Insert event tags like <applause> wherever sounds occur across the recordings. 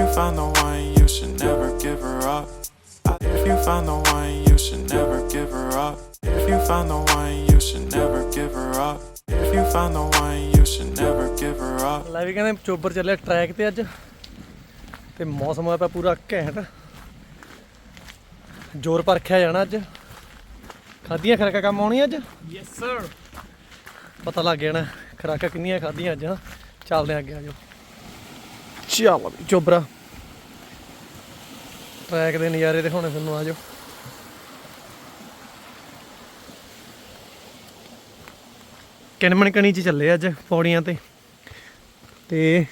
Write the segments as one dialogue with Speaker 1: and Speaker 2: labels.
Speaker 1: you found the one, you should never give her up. If you found the one, you should never give her up. If you found the one, you should never give her up. If you found the one, you should never give her up.
Speaker 2: ਲੈ ਵੀ ਕਹਿੰਦੇ ਚੋਬਰ ਚੱਲਿਆ track ਤੇ ਅੱਜ ਤੇ ਮੌਸਮ ਹੋਇਆ ਪਿਆ ਪੂਰਾ ਘੈਂਟ ਜ਼ੋਰ ਪਰਖਿਆ ਜਾਣਾ ਅੱਜ ਖਾਧੀਆਂ ਖਰਾਕਾਂ ਕੰਮ ਆਉਣੀ ਅੱਜ
Speaker 3: ਯੈਸ ਸਰ
Speaker 2: ਪਤਾ ਲੱਗ ਜਾਣਾ ਖਰਾਕਾਂ ਕਿੰਨੀਆਂ ਖਾਧੀਆਂ ਅੱਜ ਹਾਂ ਚੱਲਦੇ ਹਾਂ ਅੱਗੇ ਆਜੋ ਚੱਲ ਵੀ ਚੋਬਰਾ। ਟਰੈਕ ਦੇ ਨਜ਼ਾਰੇ ਦਿਖਾਉਣੇ ਤੁਹਾਨੂੰ ਆਜੋ ਕਿਨਮਣ ਚ ਚੱਲੇ ਅੱਜ ਪੌੜੀਆਂ ਤੇ। ਤੇ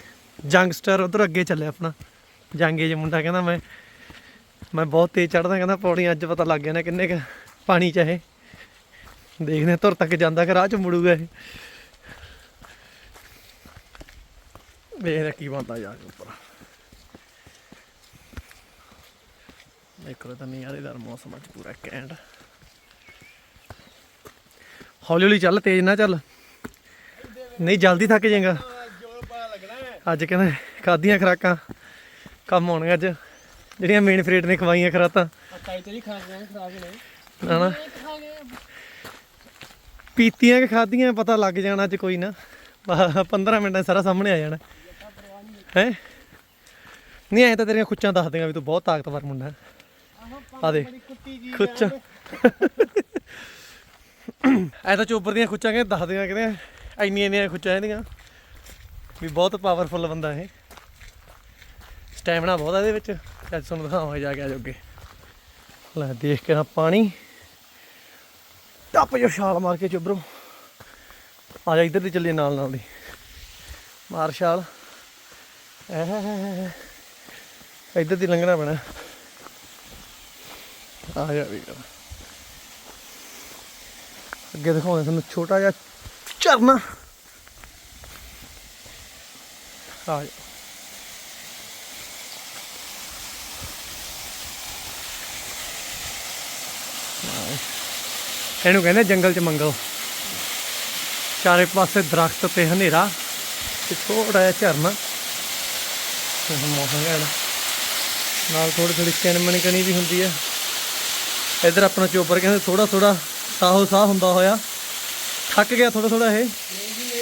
Speaker 2: ਜੰਗਸਟਰ ਉਧਰ ਅੱਗੇ ਚੱਲਿਆ ਆਪਣਾ। ਜਾਂਗੇ ਜੇ ਮੁੰਡਾ ਕਹਿੰਦਾ, ਮੈਂ ਮੈਂ ਬਹੁਤ ਤੇਜ਼ ਚੜਦਾ ਕਹਿੰਦਾ, ਪੌੜੀਆਂ ਅੱਜ ਪਤਾ ਲੱਗ ਗਿਆ ਨਾ ਕਿੰਨੇ ਕ ਪਾਣੀ ਚ ਇਹ। ਦੇਖਦੇ ਹਾਂ, ਧੁਰ ਤੱਕ ਜਾਂਦਾ ਕਿ ਰਾਹ ਚ ਮੁੜੂਗਾ ਇਹ। ਵੇਖਦੇ ਕੀ ਬਣਦਾ ਜਾ ਕੇ ਉੱਪਰ ਦੇਖੋ ਤਾਂ ਨਜ਼ਾਰੇਦਾਰ ਮੌਸਮ ਅੱਜ ਪੂਰਾ ਕੈਂਟ ਹੌਲੀ ਹੌਲੀ ਚੱਲ ਤੇਜ਼ ਨਾ ਚੱਲ ਨਹੀਂ ਜਲਦੀ ਥੱਕ ਜਾਏਗਾ ਅੱਜ ਕਹਿੰਦੇ ਖਾਧੀਆਂ ਖਰਾਕਾਂ ਕੰਮ ਆਉਣਗੀਆਂ ਅੱਜ ਜਿਹੜੀਆਂ ਮੇਨ ਫਰੇਟ ਨੇ ਖਵਾਈਆਂ ਖਰਾਤਾਂ
Speaker 3: ਕਾਈ ਤੇਰੀ ਖਾ ਗਏ ਨੇ
Speaker 2: ਨਾ ਨਾ ਪੀਤੀਆਂ ਕਿ ਖਾਧੀਆਂ ਪਤਾ ਲੱਗ ਜਾਣਾ ਅੱਜ ਕੋਈ ਨਾ ਆਹ 15 ਮਿੰਟਾਂ ਸਾਰਾ ਸਾਹਮਣੇ ਆ ਜਾਣਾ ਹੈ? ਨਹੀਂ ਐ ਤਾਂ ਤੇਰੀਆਂ ਖੁੱਚਾਂ ਦੱਸ ਦੇਗਾ ਵੀ ਤੂੰ ਬਹੁਤ ਤਾਕਤਵਰ ਮੁੰਡਾ ਆ ਦੇ। ਖੁੱਚਾਂ। ਐ ਤਾਂ ਚੋਬਰ ਦੀਆਂ ਖੁੱਚਾਂ ਕਹਿੰਦੇ ਦੱਸ ਦੇਗਾ ਕਹਿੰਦੇ ਇੰਨੀਆਂ ਇੰਨੀਆਂ ਖੁੱਚਾਂ ਇਹਦੀਆਂ। ਵੀ ਬਹੁਤ ਪਾਵਰਫੁੱਲ ਬੰਦਾ ਇਹ। ਸਟੈਮਿਨਾ ਬਹੁਤ ਆ ਇਹਦੇ ਵਿੱਚ। ਅੱਜ ਤੁਹਾਨੂੰ ਦਿਖਾਵਾਂਗੇ ਜਾ ਕੇ ਆ ਜੋਗੇ ਲੈ ਦੇਖ ਕੇ ਨਾ ਪਾਣੀ। ਟੱਪ ਜੋ ਛਾਲ ਮਾਰ ਕੇ ਚੁੱਬਰੋ। ਆ ਜਾ ਇੱਧਰ ਦੀ ਚੱਲੀਏ ਨਾਲ ਨਾਲ ਦੀ। ਮਾਰ ਛਾਲ। ਇੱਧਰ ਦੀ ਲੰਘਣਾ ਪੈਣਾ। ਆ ਜਾ ਵੀ। ਅੱਗੇ ਦਿਖਾਉਂਦੇ ਤੁਹਾਨੂੰ ਛੋਟਾ ਜਿਹਾ ਝਰਨਾ। ਆ ਜਾ। ਇਹਨੂੰ ਕਹਿੰਦੇ ਜੰਗਲ ਚ ਮੰਗਲ। ਚਾਰੇ ਪਾਸੇ ਦਰਖਤ ਤੇ ਹਨੇਰਾ ਤੇ ਥੋੜਾ ਜਿਹਾ ਝਰਨਾ। ਮੌਸਮ ਹੈ ਨਾਲ ਥੋੜੀ ਥੋੜੀ ਕਿਣਮਣ ਕਣੀ ਵੀ ਹੁੰਦੀ ਹੈ ਇਧਰ ਆਪਣਾ ਚੋਬਰ ਕਹਿੰਦੇ ਥੋੜਾ ਥੋੜਾ ਸਾਹੋ ਸਾਹ ਹੁੰਦਾ ਹੋਇਆ। ਥੱਕ ਗਿਆ ਥੋੜਾ ਥੋੜਾ ਇਹ।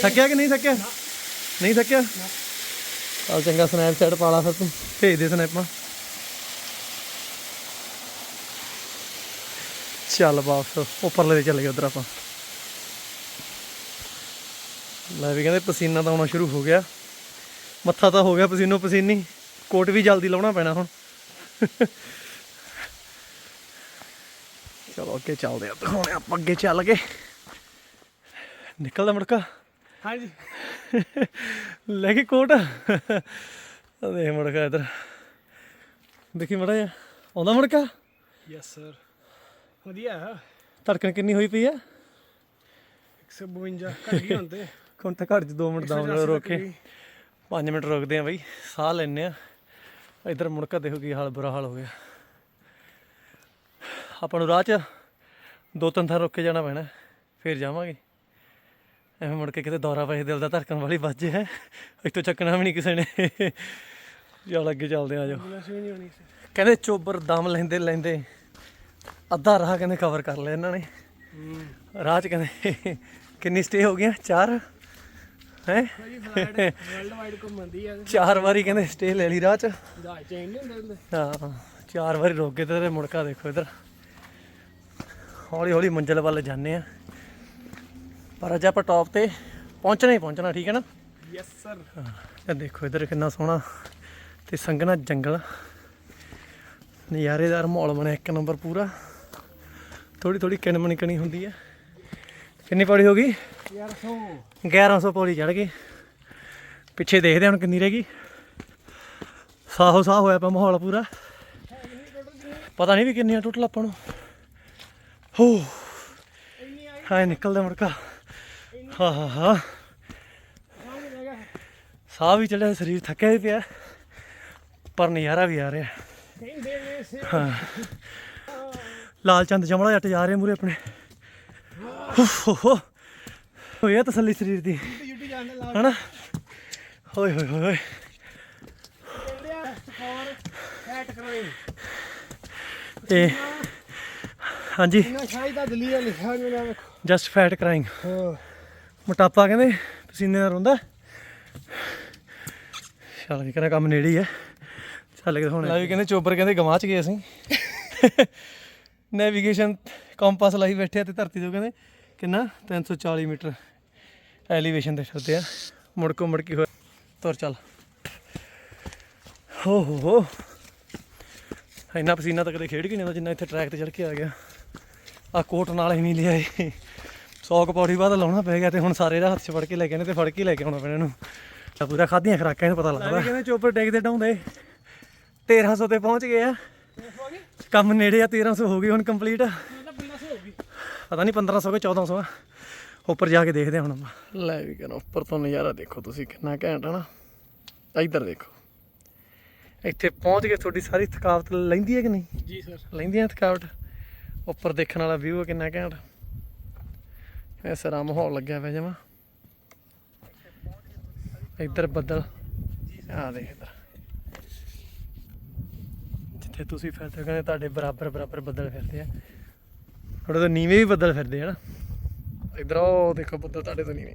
Speaker 2: ਥੱਕਿਆ ਕਿ ਨਹੀਂ ਥੱਕਿਆ? ਨਹੀਂ ਥੱਕਿਆ? ਚੱਲ ਚੰਗਾ ਸਨੈਪਚੈਟ ਪਾ ਲਾ ਫਿਰ ਤੂੰ। ਭੇਜ ਦੇ ਸਨੈਪਾਂ ਚੱਲ ਵਾਪਸ ਉੱਪਰਲੇ ਤੇ ਚੱਲ ਗਏ ਉਧਰ ਆਪਾਂ। ਲੈ ਵੀ ਕਹਿੰਦੇ ਪਸੀਨਾ ਤਾਂ ਆਉਣਾ ਸ਼ੁਰੂ ਹੋ ਗਿਆ। ਮੱਥਾ ਤਾਂ ਹੋ ਗਿਆ ਪਸੀਨੋ ਪਸੀਨੀ। ਕੋਟ ਵੀ ਜਲਦੀ ਲਾਉਣਾ ਪੈਣਾ ਹੁਣ। ਚਲੋ ਅੱਗੇ ਚੱਲਦੇ ਆ ਦਿਖਾਉਣੇ ਆਪਾਂ ਅੱਗੇ ਚੱਲ ਕੇ। ਨਿਕਲਦਾ ਮੁੜਕਾ।
Speaker 3: ਹਾਂਜੀ।
Speaker 2: ਲੈ ਕੇ ਕੋਟ। ਦੇਖ ਮੁੜਕਾ ਇਧਰ। ਦੇਖੀ ਮੜਾ ਜਾ ਆਉਂਦਾ ਮੁੜਕਾ?
Speaker 3: ਯੈਸ ਸਰ ਵਧੀਆ।
Speaker 2: ਧੜਕਣ ਕਿੰਨੀ ਹੋਈ ਪਈ ਆ?
Speaker 3: 152 ਘੱਟ ਗਈ ਹੁੰਦੇ
Speaker 2: ਹੁਣ ਤਾਂ ਘਰ 'ਚ 2 ਮਿੰਟ ਦਾ ਰੋਕ 5 ਮਿੰਟ ਰੁਕਦੇ ਆ ਬਈ ਸਾਹ ਲੈਨੇ ਆ। ਇਧਰ ਮੁੜਕਾ ਦੇਖੋ ਕੀ ਹਾਲ ਬੁਰਾ ਹਾਲ ਹੋ ਗਿਆ। ਆਪਾਂ ਨੂੰ ਰਾਹ 'ਚ ਦੋ ਤਿੰਨ ਥਾਂ ਰੁਕ ਕੇ ਜਾਣਾ ਪੈਣਾ ਫਿਰ ਜਾਵਾਂਗੇ। ਐਵੇਂ ਮੁੜ ਕੇ ਕਿਤੇ ਦੌਰਾ ਪਏ ਦਿਲ ਦਾ ਧੜਕਣ ਵਾਲੀ ਵੱਜੇ ਹੈ। ਇੱਥੋਂ ਚੱਕਣਾ ਵੀ ਨਹੀਂ ਕਿਸੇ ਨੇ। ਚੱਲ ਅੱਗੇ ਚੱਲਦੇ ਆ
Speaker 3: ਸੀ।
Speaker 2: ਕਹਿੰਦੇ ਚੋਬਰ ਦਮ ਲੈਂਦੇ ਲੈਂਦੇ। ਅੱਧਾ ਰਾਹ ਕਹਿੰਦੇ ਕਵਰ ਕਰ ਲਿਆ ਇਹਨਾਂ ਨੇ। ਰਾਹ 'ਚ ਕਹਿੰਦੇ ਕਿੰਨੀ ਸਟੇ ਹੋ ਗਈਆਂ? ਚਾਰ? ਹੈ?
Speaker 3: ਭਾਜੀ ਫਲਾਈਟ ਵਰਲਡ ਵਾਈਡ ਘੁੰਮਦੀ ਆ
Speaker 2: ਚਾਰ ਵਾਰੀ ਕਹਿੰਦੇ ਸਟੇ ਲੈ ਲਈ ਰਾਹ 'ਚ।
Speaker 3: ਜਹਾਜ਼ ਚੇਂਜ ਨਹੀਂ ਹੁੰਦੇ ਹੁੰਦੇ
Speaker 2: ਹਾਂ ਚਾਰ ਵਾਰੀ ਰੁਕ ਗਏ ਤੇ ਮੁੜਕਾ ਦੇਖੋ ਇਧਰ। ਹੌਲੀ ਹੌਲੀ ਮੰਜ਼ਿਲ ਵੱਲ ਜਾਂਦੇ ਆ। ਪਰ ਅੱਜ ਆਪਾਂ ਟੌਪ ਤੇ ਪਹੁੰਚਣਾ ਹੀ ਪਹੁੰਚਣਾ ਠੀਕ ਹੈ ਨਾ?
Speaker 3: ਯੈਸ ਸਰ
Speaker 2: ਇਹ ਦੇਖੋ ਇਧਰ ਕਿੰਨਾ ਸੋਹਣਾ ਤੇ ਸੰਘਣਾ ਜੰਗਲ। ਨਜ਼ਾਰੇਦਾਰ ਮਾਹੌਲ ਬਣਿਆ ਇੱਕ ਨੰਬਰ ਪੂਰਾ। ਥੋੜੀ ਥੋੜੀ ਕਿਣਮਣੀ ਕਣੀ ਹੁੰਦੀ ਹੈ ਕਿੰਨੀ ਪੌੜੀ ਹੋ ਗਈ?
Speaker 3: ਯਾਰ ਸੋ।
Speaker 2: 1100 ਪੌੜੀ ਚੜ ਗਏ ਪਿੱਛੇ ਦੇਖਦੇ ਹੁਣ ਕਿੰਨੀ ਰਹਿ ਗਈ। ਸਾਹੋ ਸਾਹ ਹੋਇਆ ਪਿਆ ਮਾਹੌਲ ਪੂਰਾ। ਪਤਾ ਨਹੀਂ ਵੀ ਕਿੰਨੀਆਂ ਟੋਟਲ ਆਪਾਂ ਨੂੰ। ਹੋ। ਹਾਏ ਨਿਕਲਦਾ ਮੁੜਕਾ ਹਾਂ ਹਾਂ ਹਾਂ। ਸਾਹ ਵੀ ਚੜਿਆ ਸਰੀਰ ਥੱਕਿਆ ਵੀ ਪਿਆ। ਪਰ ਨਜ਼ਾਰਾ ਵੀ ਆ ਰਿਹਾ। ਹਾਂ। ਲਾਲ ਚੰਦ ਜਮਲਾ ਜੱਟ ਜਾ ਰਹੇ ਮੂਰੇ ਆਪਣੇ। ਹੋਇਆ ਤਸੱਲੀ ਸਰੀਰ ਦੀ
Speaker 3: ਯੂਟੀ ਜਾਣ ਲਾ
Speaker 2: ਹਨਾ? ਹੋਏ ਹੋਏ ਹੋਏ ਇਹ ਹਾਂਜੀ। ਜਸਟ ਫੈਟ ਕਰਾਈਂਗ ਮੋਟਾਪਾ ਕਹਿੰਦੇ ਪਸੀਨੇ ਨਾਲ ਰੋਂਦਾ। ਚੱਲ ਵੀ ਕਹਿੰਦਾ ਕੰਮ ਨੇੜੇ ਹੀ ਹੈ ਚੱਲ ਕੇ ਹੁਣ ਲੈ ਵੀ ਕਹਿੰਦੇ ਚੋਬਰ ਕਹਿੰਦੇ ਗਵਾਚ ਗਏ ਅਸੀਂ। <laughs> ਨੈਵੀਗੇਸ਼ਨ ਕੰਪਾਸ ਲਾਈ ਬੈਠੇ ਤੇ ਧਰਤੀ ਤੋਂ ਕਹਿੰਦੇ ਕਿੰਨਾ? 340 ਮੀਟਰ ਐਲੀਵੇਸ਼ਨ ਤੇ ਫਿਰਦੇ ਆ। ਮੁੜ ਕੋ ਮੁੜ ਕੇ ਹੋਇਆ। ਤੁਰ ਚੱਲ। ਹੋ ਹੋ ਹੋ। ਇੰਨਾ ਪਸੀਨਾ ਤਾਂ ਕਦੇ ਖੇਡ ਕੇ ਨਹੀਂ ਆਉਂਦਾ ਜਿੰਨਾ ਇੱਥੇ ਟਰੈਕ ਤੇ ਚੜ ਕੇ ਆ ਗਿਆ। ਆ ਕੋਟ ਨਾਲ ਹੀ ਨਹੀਂ ਲਿਆਏ 100 ਕੁ ਪੌੜੀ ਬਾਅਦ ਲਾਉਣਾ ਪੈ ਗਿਆ ਤੇ ਹੁਣ ਸਾਰੇ ਦਾ ਹੱਥ 'ਚ ਫੜ ਕੇ ਲੈ ਕੇ ਆਉਣੇ ਤੇ ਫੜ ਕੇ ਲੈ ਕੇ ਆਉਣਾ ਪੈਣਾ ਇਹਨੂੰ। ਤਾਂ ਪੂਰਾ ਖਾਧੀਆਂ ਖਰਾਕਾਂ ਇਹਨੂੰ ਪਤਾ ਲੱਗਦਾ। ਕਹਿੰਦੇ ਚੋਪਰ ਡੈਗ ਤੇ ਡਾਉਂਦੇ। 1300 ਤੇ ਪਹੁੰਚ ਗਏ ਆ। ਕੰਮ ਨੇੜੇ ਆ 1300 ਹੋ ਗਈ ਹੁਣ ਕੰਪਲੀਟ
Speaker 3: ਮਤਲਬ ਬੰਦਾ ਸੋ ਹੋ ਗਈ
Speaker 2: ਪਤਾ ਨਹੀਂ 1500 ਕਿ 1400 ਆ। ਉੱਪਰ ਜਾ ਕੇ ਦੇਖਦੇ ਹਾਂ ਹੁਣ ਆਪਾਂ। ਲੈ ਵੀ ਕਹਿੰਦਾ ਉੱਪਰ ਤੋਂ ਨਜ਼ਾਰਾ ਦੇਖੋ ਤੁਸੀਂ ਕਿੰਨਾ ਘੈਂਟ ਆ ਨਾ। ਇੱਧਰ ਦੇਖੋ। ਇੱਥੇ ਪਹੁੰਚ ਕੇ ਤੁਹਾਡੀ ਸਾਰੀ ਥਕਾਵਟ ਲੈਂਦੀ ਹੈ ਕਿ ਨਹੀਂ?
Speaker 3: ਜੀ ਸਰ।
Speaker 2: ਲੈਂਦੀ ਆ ਥਕਾਵਟ? ਉੱਪਰ ਦੇਖਣ ਵਾਲਾ ਵਿਊ ਕਿੰਨਾ ਘੈਂਟ। ਐ ਸਰਾ ਮਾਹੌਲ ਲੱਗਿਆ ਪਿਆ ਜਮਾ। ਇੱਧਰ ਬੱਦਲ। ਆ ਦੇਖ ਇੱਧਰ। ਜਿੱਥੇ ਤੁਸੀਂ ਫਿਰਦੇ ਹੋ ਕਹਿੰਦੇ ਤੁਹਾਡੇ ਬਰਾਬਰ ਬਰਾਬਰ ਬੱਦਲ ਫਿਰਦੇ ਆ। ਥੋੜੇ ਤਾਂ ਨੀਵੇਂ ਵੀ ਬੱਦਲ ਫਿਰਦੇ ਆ ਨਾ। ਉਹ ਦੇਖੋ ਬੱਦਲ ਤੁਹਾਡੇ ਤੋਂ ਨੀਵੇਂ।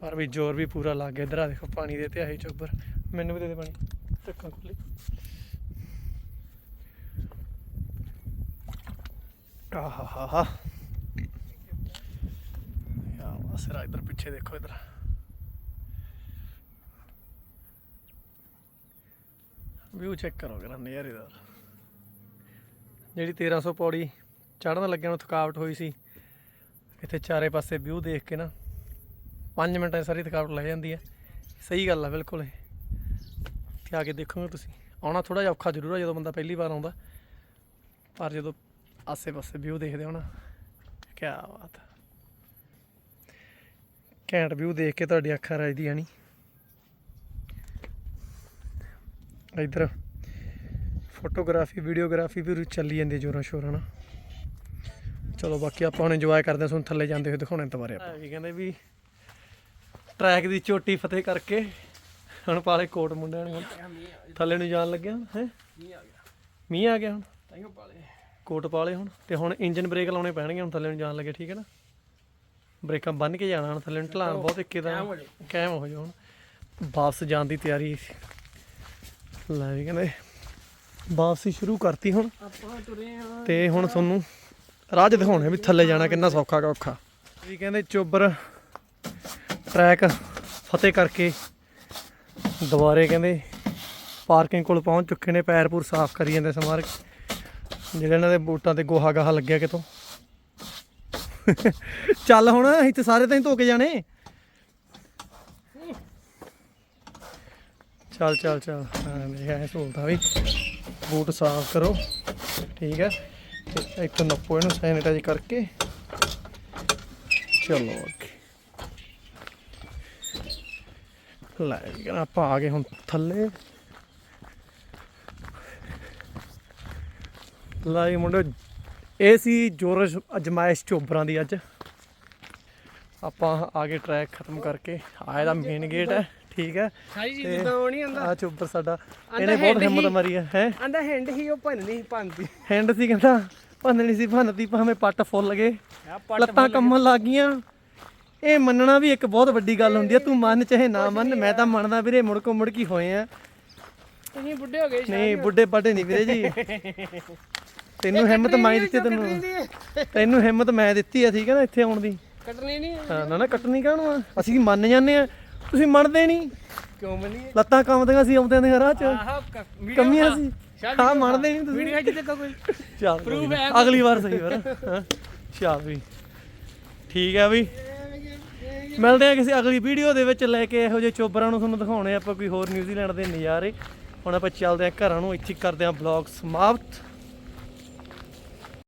Speaker 2: ਪਰ ਵੀ ਜ਼ੋਰ ਵੀ ਪੂਰਾ ਲੱਗ ਗਿਆ। ਇੱਧਰ ਆ ਦੇਖੋ, ਪਾਣੀ ਦੇ ਤੇ ਆਹੀ ਚੋਬਰ। ਮੈਨੂੰ ਵੀ ਦੇ ਦੇ ਪਾਣੀ। ਧੱਕਾ ਖੁੱਲੀ ਆਹਾਹਾ ਯਾ ਵਾਸਰਾ ਇਧਰ ਪਿੱਛੇ ਦੇਖੋ, ਇਧਰ। ਵਿਊ ਚੈੱਕ ਕਰੋ ਜਰਾ ਨਜ਼ਾਰੇ ਜਿਹੜੀ 1300 ਪੌੜੀ ਚੜਨ ਲੱਗਿਆ ਨੂੰ ਥਕਾਵਟ ਹੋਈ ਸੀ, ਇੱਥੇ ਚਾਰੇ ਪਾਸੇ ਵਿਊ ਦੇਖ ਕੇ ਨਾ 5 ਮਿੰਟਾਂ 'ਚ ਸਾਰੀ ਥਕਾਵਟ ਲੈ ਜਾਂਦੀ ਹੈ ਸਹੀ ਗੱਲ ਆ, ਬਿਲਕੁਲ ਇਹ। ਤੇ ਆ ਕੇ ਦੇਖੋਗੇ ਤੁਸੀਂ। ਆਉਣਾ ਥੋੜਾ ਜਿਹਾ ਔਖਾ ਜ਼ਰੂਰ ਆ ਜਦੋਂ ਬੰਦਾ ਪਹਿਲੀ ਵਾਰ ਆਉਂਦਾ। ਪਰ ਜਦੋਂ ਆਸੇ ਪਾਸੇ ਵਿਊ ਦੇਖਦੇ ਹੋ ਨਾ ਕੀ ਬਾਤ ਘੈਂਟ ਵਿਊ ਦੇਖ ਕੇ ਤੁਹਾਡੀ ਅੱਖਾਂ ਰਜਦੀਆਂ ਨਹੀਂ ਇੱਧਰ ਫੋਟੋਗ੍ਰਾਫੀ ਵੀਡੀਓਗ੍ਰਾਫੀ ਵੀ ਚੱਲੀ ਜਾਂਦੀ ਜੋਰਾਂ ਸ਼ੋਰਾਂ ਨਾਲ। ਚਲੋ ਬਾਕੀ ਆਪਾਂ ਹੁਣ ਇੰਜੋਏ ਕਰਦੇ ਹਾਂ ਤੁਹਾਨੂੰ ਥੱਲੇ ਜਾਂਦੇ ਹੋਏ ਦਿਖਾਉਣੇ ਦੁਬਾਰੇ ਆਪਾਂ। ਵੀ ਕਹਿੰਦੇ ਵੀ ਟਰੈਕ ਦੀ ਚੋਟੀ ਫਤਿਹ ਕਰਕੇ ਹੁਣ ਪਾਲੇ ਕੋਟ ਮੁੰਡਿਆਂ ਨੇ ਥੱਲੇ ਨੂੰ ਜਾਣ ਲੱਗਿਆ ਹੈ?
Speaker 3: ਮੀਂਹ ਆ ਗਿਆ
Speaker 2: ਮੀਂਹ ਆ ਗਿਆ ਹੁਣ।
Speaker 3: ਤਾਈਓ ਪਾਲੇ
Speaker 2: ਕੋਟ ਪਾ ਲਏ ਹੁਣ। ਤੇ ਹੁਣ ਇੰਜਨ ਬ੍ਰੇਕ ਲਾਉਣੇ ਪੈਣਗੇ ਹੁਣ ਥੱਲੇ ਨੂੰ ਜਾਣ ਲੱਗੇ ਠੀਕ ਹੈ ਨਾ? ਬ੍ਰੇਕਾਂ ਬੰਨ ਕੇ ਜਾਣਾ ਹੁਣ ਥੱਲੇ ਨੂੰ ਢਲਾਣ ਬਹੁਤ ਇੱਕੇ ਦਾ
Speaker 3: ਕਾਇਮ ਹੋ ਜਾਊ।
Speaker 2: ਕਾਇਮ ਹੋ ਜਾ ਹੁਣ। ਵਾਪਸ ਜਾਣ ਦੀ ਤਿਆਰੀ ਲੈ ਵੀ ਕਹਿੰਦੇ ਵਾਪਸੀ ਸ਼ੁਰੂ ਕਰਤੀ ਹੁਣ।
Speaker 3: ਆਪਾਂ ਤੁਰੇ ਆ।
Speaker 2: ਤੇ ਹੁਣ ਤੁਹਾਨੂੰ ਰਾਹ 'ਚ ਦਿਖਾਉਣੇ ਵੀ ਥੱਲੇ ਜਾਣਾ ਕਿੰਨਾ ਸੌਖਾ ਕਿ ਔਖਾ। ਵੀ ਕਹਿੰਦੇ ਚੋਬਰ ਟਰੈਕ ਫਤਿਹ ਕਰਕੇ ਦੁਬਾਰੇ ਕਹਿੰਦੇ ਪਾਰਕਿੰਗ ਕੋਲ ਪਹੁੰਚ ਚੁੱਕੇ ਨੇ ਪੈਰ ਪੂਰ ਸਾਫ਼ ਕਰੀ ਜਾਂਦੇ ਸਮਾਰ ਜਿਹੜੇ ਇਹਨਾਂ ਦੇ ਬੂਟਾਂ ਤੇ ਗੋਹਾ ਗਾਹਾ ਲੱਗਿਆ ਕਿਤੋਂ। ਚੱਲ ਹੁਣ ਇੱਥੇ ਸਾਰੇ ਤਾਂ ਹੀ ਧੋ ਕੇ ਜਾਣੇ। ਚੱਲ ਚੱਲ ਚੱਲ। ਹਾਂ ਇਹ ਹੈ ਸਹੂਲਤਾਂ ਵੀ। ਬੂਟ ਸਾਫ਼ ਕਰੋ। ਠੀਕ ਹੈ। ਤੇ ਇੱਕ ਨੱਪੋ ਇਹਨੂੰ ਸੈਨੀਟਾਈਜ਼ ਕਰਕੇ। ਚਲੋ ਓਕੇ ਲੈ ਵੀ ਆਪਾਂ ਆ ਗਏ ਹੁਣ ਥੱਲੇ। ਲਾਈ ਮੁੰਡੇ ਇਹ ਸੀ ਜੋਰਸ਼ ਅਜਮਾਇਸ਼ ਚੋਬਰਾਂ ਦੀ ਅੱਜ। ਆਪਾਂ ਆ ਗਏ ਟਰੈਕ ਖਤਮ ਕਰਕੇ। ਆਏ ਦਾ ਮੇਨ ਗੇਟ ਹੈ। ਠੀਕ ਹੈ।
Speaker 3: ਸਾਈ ਜੀ ਜਿੱਦਾਂ ਉਹ ਨਹੀਂ ਆਂਦਾ।
Speaker 2: ਆ ਚੋਬਰ ਸਾਡਾ। ਇਹਨੇ ਬਹੁਤ ਹਿੰਮਤ ਮਾਰੀ ਹੈ ਹੈ?
Speaker 3: ਆਂਦਾ ਹੈਂਡ ਹੀ ਉਹ ਭੰਨ ਨਹੀਂ ਭੰਨਦੀ।
Speaker 2: ਹੈਂਡ ਸੀ ਕਹਿੰਦਾ ਭੰਨਣੀ ਸੀ ਭੰਨਤੀ ਭਾਵੇਂ ਪੱਟ ਫੁੱਲ ਗਏ।
Speaker 3: ਪੱਟ
Speaker 2: ਲੱਤਾਂ ਕੰਮਣ ਲੱਗ ਗਈਆਂ। ਇਹ ਮੰਨਣਾ ਵੀ ਇੱਕ ਬਹੁਤ ਵੱਡੀ ਗੱਲ ਹੁੰਦੀ ਹੈ ਤੂੰ ਮੰਨ ਚਾਹੇ ਨਾ ਮੰਨ ਮੈਂ ਤਾਂ ਮੰਨਦਾ ਵੀਰੇ ਮੁੜ ਕੋ ਮੁੜ ਕੀ ਹੋਏ ਆ।
Speaker 3: ਤੁਸੀਂ ਬੁੱਢੇ ਹੋ ਗਏ
Speaker 2: ਨਹੀਂ ਬੁੱਢੇ ਬਾਡੇ ਨਹੀਂ ਵੀਰੇ ਜੀ। ਤੈਨੂੰ ਹਿੰਮਤ ਮੈਂ ਦਿੱਤੀ ਤੈਨੂੰ। ਤੈਨੂੰ ਹਿੰਮਤ ਮੈਂ ਦਿੱਤੀ ਆ ਠੀਕ ਹੈ ਨਾ ਇੱਥੇ ਆਉਣ ਦੀ।
Speaker 3: ਕੱਟਣੀ ਨਹੀਂ।
Speaker 2: ਹਾਂ, ਨਾ ਨਾ ਕੱਟਣੀ ਕਾਹਨੂੰ ਆ? ਅਸੀਂ ਮੰਨ ਜਾਂਦੇ ਆ। ਤੁਸੀਂ ਮੰਨਦੇ ਨਹੀਂ।
Speaker 3: ਕਿਉਂ ਮੰਨੀ
Speaker 2: ਲੱਤਾਂ ਕੰਮਦੀਆਂ ਸੀ ਆਉਂਦੇ ਨੇ ਰਾਹ ਚ।
Speaker 3: ਆਹ
Speaker 2: ਕਮੀਆਂ ਸੀ। ਹਾਂ ਮੰਨਦੇ ਨਹੀਂ ਤੁਸੀਂ।
Speaker 3: ਵੀਡੀਓ ਜਿੱਤੇ ਕੋਈ।
Speaker 2: ਚੱਲ ਨਾ।
Speaker 3: ਹੈ
Speaker 2: ਅਗਲੀ ਵਾਰ ਸਹੀ ਵਾਰ। ਚੱਲ ਵੀ। ਠੀਕ ਹੈ ਵੀ। ਮਿਲਦੇ ਆ ਕਿਸੇ ਅਗਲੀ ਵੀਡੀਓ ਦੇ ਵਿੱਚ। ਲੈ ਕੇ ਇਹੋ ਜਿਹੇ ਚੋਬਰਾਂ ਨੂੰ ਤੁਹਾਨੂੰ ਦਿਖਾਉਣੇ ਆਪਾਂ ਕੋਈ ਹੋਰ ਨਿਊਜ਼ੀਲੈਂਡ ਦੇ ਨਜ਼ਾਰੇ। ਹੁਣ ਆਪਾਂ ਚੱਲਦੇ ਆ ਘਰਾਂ ਨੂੰ। ਇੱਥੇ ਕਰਦੇ ਆ ਬਲੌਗ ਸਮਾਪਤ।